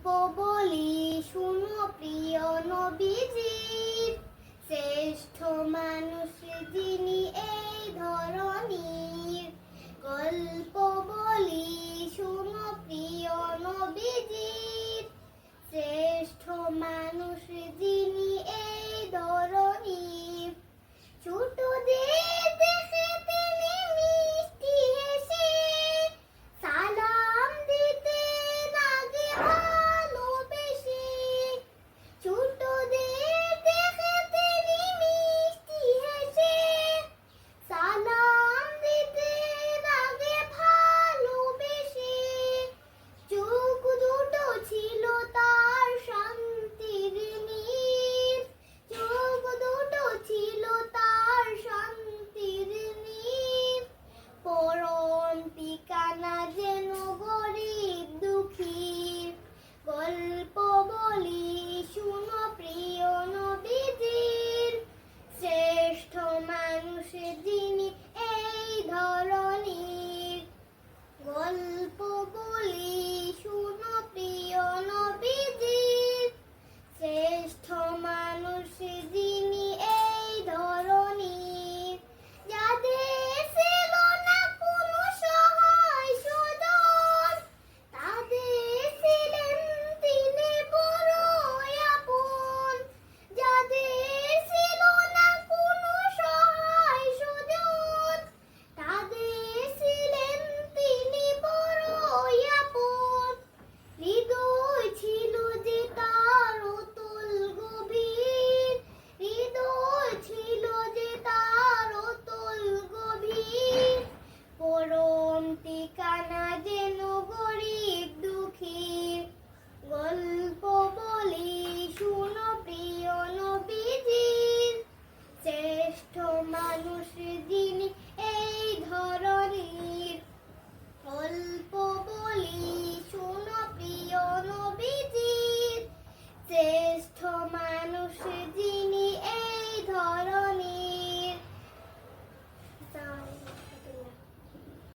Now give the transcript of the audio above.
গল্প বলি, শুনো প্রিয় নবীজির। শ্রেষ্ঠ মানুষ যিনি এই ধরনীর গল্প বলি, শুনো প্রিয় নবীজির। শ্রেষ্ঠ মানুষ যিনি এই ধরনীর ছোটদের